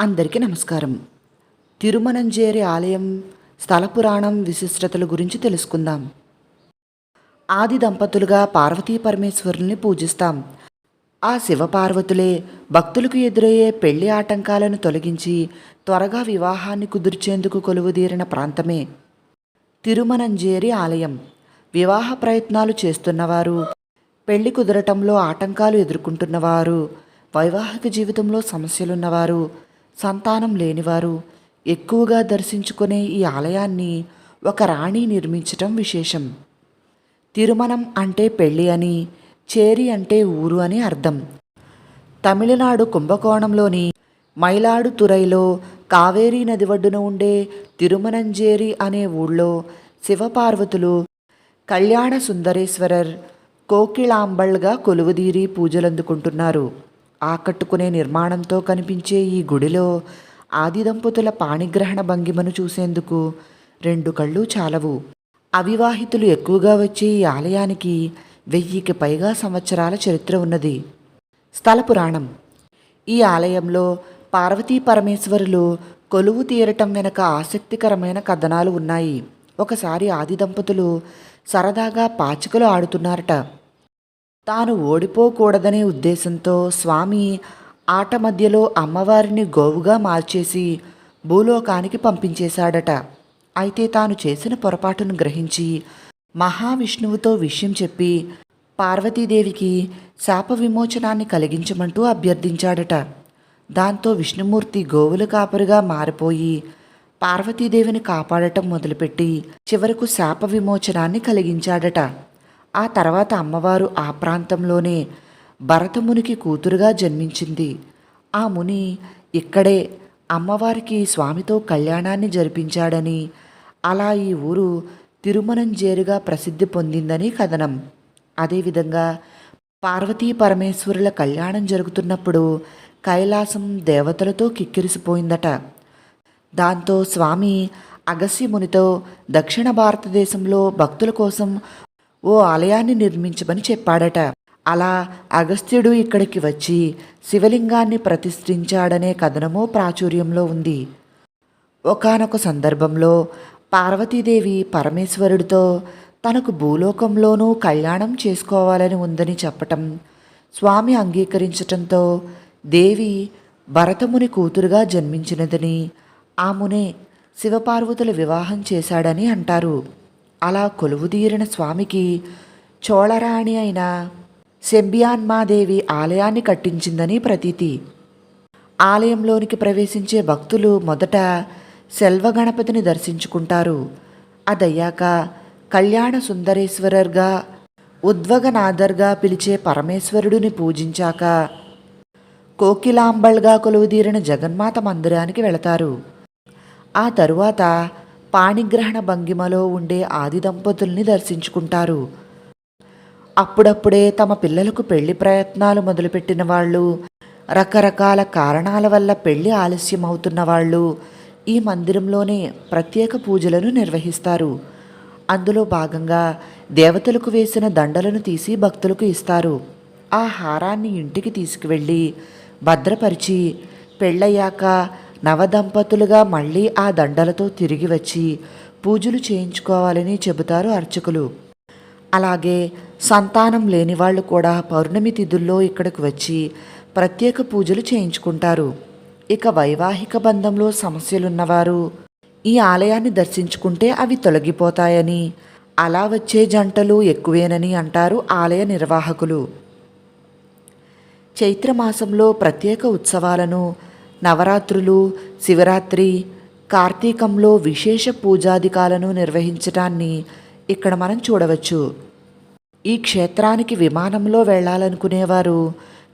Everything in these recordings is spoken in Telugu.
అందరికీ నమస్కారం. తిరుమనంజేరి ఆలయం స్థల పురాణం విశిష్టతల గురించి తెలుసుకుందాం. ఆది దంపతులుగా పార్వతీ పరమేశ్వరుల్ని పూజిస్తాం. ఆ శివపార్వతులే భక్తులకు ఎదురయ్యే పెళ్ళి ఆటంకాలను తొలగించి త్వరగా వివాహాన్ని కుదుర్చేందుకు కొలువుదీరిన ప్రాంతమే తిరుమనంజేరి ఆలయం. వివాహ ప్రయత్నాలు చేస్తున్నవారు పెళ్ళి కుదరటంలో ఆటంకాలు ఎదుర్కొంటున్నవారు వైవాహిక జీవితంలో సమస్యలున్నవారు సంతానం లేనివారు ఎక్కువగా దర్శించుకునే ఈ ఆలయాన్ని ఒక రాణి నిర్మించటం విశేషం. తిరుమణం అంటే పెళ్ళి అని చేరి అంటే ఊరు అని అర్థం. తమిళనాడు కుంభకోణంలోని మైలాడుతురైలో కావేరీ నది ఒడ్డున ఉండే తిరుమనంజేరి అనే ఊళ్ళో శివపార్వతులు కళ్యాణ సుందరేశ్వరర్ కోకిళాంబళ్గా కొలువుదీరి పూజలందుకుంటున్నారు. ఆకట్టుకునే నిర్మాణంతో కనిపించే ఈ గుడిలో ఆది దంపతుల పాణిగ్రహణ భంగిమను చూసేందుకు రెండు కళ్ళు చాలవు. అవివాహితులు ఎక్కువగా వచ్చే ఈ ఆలయానికి వెయ్యికి పైగా సంవత్సరాల చరిత్ర ఉన్నది. స్థల పురాణం. ఈ ఆలయంలో పార్వతీ పరమేశ్వరులు కొలువు తీరటం వెనక ఆసక్తికరమైన కథనాలు ఉన్నాయి. ఒకసారి ఆది దంపతులు సరదాగా పాచికలు ఆడుతున్నారట. తాను ఓడిపోకూడదనే ఉద్దేశంతో స్వామి ఆట మధ్యలో అమ్మవారిని గోవుగా మార్చేసి భూలోకానికి పంపించేశాడట. అయితే తాను చేసిన పొరపాటును గ్రహించి మహావిష్ణువుతో విషయం చెప్పి పార్వతీదేవికి శాప విమోచనాన్ని కలిగించమంటూ అభ్యర్థించాడట. దాంతో విష్ణుమూర్తి గోవుల కాపరిగా మారిపోయి పార్వతీదేవిని కాపాడటం మొదలుపెట్టి చివరకు శాప విమోచనాన్ని కలిగించాడట. ఆ తర్వాత అమ్మవారు ఆ ప్రాంతంలోనే భరతమునికి కూతురుగా జన్మించింది. ఆ ముని ఇక్కడే అమ్మవారికి స్వామితో కళ్యాణాన్ని జరిపించాడని అలా ఈ ఊరు తిరుమనంజేరుగా ప్రసిద్ధి పొందిందని కథనం. అదేవిధంగా పార్వతీ పరమేశ్వరుల కళ్యాణం జరుగుతున్నప్పుడు కైలాసం దేవతలతో కిక్కిరిసిపోయిందట. దాంతో స్వామి అగస్య మునితో దక్షిణ భారతదేశంలో భక్తుల కోసం ఓ ఆలయాన్ని నిర్మించమని చెప్పాడట. అలా అగస్త్యుడు ఇక్కడికి వచ్చి శివలింగాన్ని ప్రతిష్ఠించాడనే కథనము ప్రాచుర్యంలో ఉంది. ఒకానొక సందర్భంలో పార్వతీదేవి పరమేశ్వరుడితో తనకు భూలోకంలోనూ కళ్యాణం చేసుకోవాలని ఉందని చెప్పటం స్వామి అంగీకరించటంతో దేవి భరతముని కూతురుగా జన్మించినదని ఆమునే శివపార్వతుల వివాహం చేశాడని అంటారు. అలా కొలువుదీరిన స్వామికి చోళరాణి అయిన శంబియాన్మాదేవి ఆలయాన్ని కట్టించిందని ప్రతీతి. ఆలయంలోనికి ప్రవేశించే భక్తులు మొదట సెల్వగణపతిని దర్శించుకుంటారు. అదయ్యాక కళ్యాణ సుందరేశ్వరర్గా ఉద్వగనాథర్గా పిలిచే పరమేశ్వరుడిని పూజించాక కోకిలాంబళ్గా కొలువుదీరిన జగన్మాత మందిరానికి వెళతారు. ఆ తరువాత పాణిగ్రహణ భంగిమలో ఉండే ఆది దంపతుల్ని దర్శించుకుంటారు. అప్పుడప్పుడే తమ పిల్లలకు పెళ్ళి ప్రయత్నాలు మొదలుపెట్టిన వాళ్ళు రకరకాల కారణాల వల్ల పెళ్ళి ఆలస్యం అవుతున్న వాళ్ళు ఈ మందిరంలోనే ప్రత్యేక పూజలను నిర్వహిస్తారు. అందులో భాగంగా దేవతలకు వేసిన దండలను తీసి భక్తులకు ఇస్తారు. ఆ హారాన్ని ఇంటికి తీసుకువెళ్ళి భద్రపరిచి పెళ్ళయ్యాక నవదంపతులుగా మళ్ళీ ఆ దండలతో తిరిగి వచ్చి పూజలు చేయించుకోవాలని చెబుతారు అర్చకులు. అలాగే సంతానం లేని వాళ్ళు కూడా పౌర్ణమి తిథుల్లో ఇక్కడికి వచ్చి ప్రత్యేక పూజలు చేయించుకుంటారు. ఇక వైవాహిక బంధంలో సమస్యలున్నవారు ఈ ఆలయాన్ని దర్శించుకుంటే అవి తొలగిపోతాయని అలా వచ్చే జంటలు ఎక్కువేనని అంటారు ఆలయ నిర్వాహకులు. చైత్రమాసంలో ప్రత్యేక ఉత్సవాలను నవరాత్రులు శివరాత్రి కార్తీకంలో విశేష పూజాధికాలను నిర్వహించటాన్ని ఇక్కడ మనం చూడవచ్చు. ఈ క్షేత్రానికి విమానంలో వెళ్ళాలనుకునేవారు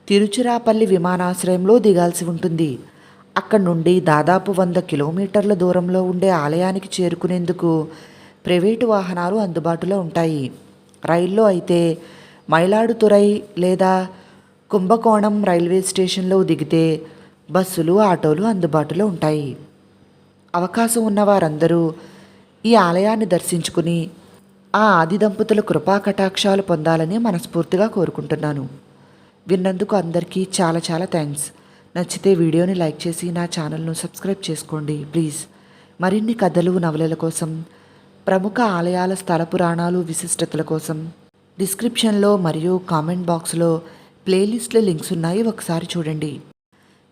తిరుచిరాపల్లి విమానాశ్రయంలో దిగాల్సి ఉంటుంది. అక్కడి నుండి దాదాపు వంద కిలోమీటర్ల దూరంలో ఉండే ఆలయానికి చేరుకునేందుకు ప్రైవేటు వాహనాలు అందుబాటులో ఉంటాయి. రైల్లో అయితే మైలాడుతురై లేదా కుంభకోణం రైల్వే స్టేషన్లో దిగితే బస్సులు ఆటోలు అందుబాటులో ఉంటాయి. అవకాశం ఉన్న వారందరూ ఈ ఆలయాన్ని దర్శించుకుని ఆ ఆది దంపతుల కృపా కటాక్షాలు పొందాలని మనస్ఫూర్తిగా కోరుకుంటున్నాను. విన్నందుకు అందరికీ చాలా చాలా థ్యాంక్స్. నచ్చితే వీడియోని లైక్ చేసి నా ఛానల్ను సబ్స్క్రైబ్ చేసుకోండి ప్లీజ్. మరిన్ని కథలు నవలల కోసం ప్రముఖ ఆలయాల స్థల పురాణాలు విశిష్టతల కోసం డిస్క్రిప్షన్లో మరియు కామెంట్ బాక్స్లో ప్లేలిస్ట్లో లింక్స్ ఉన్నాయి. ఒకసారి చూడండి.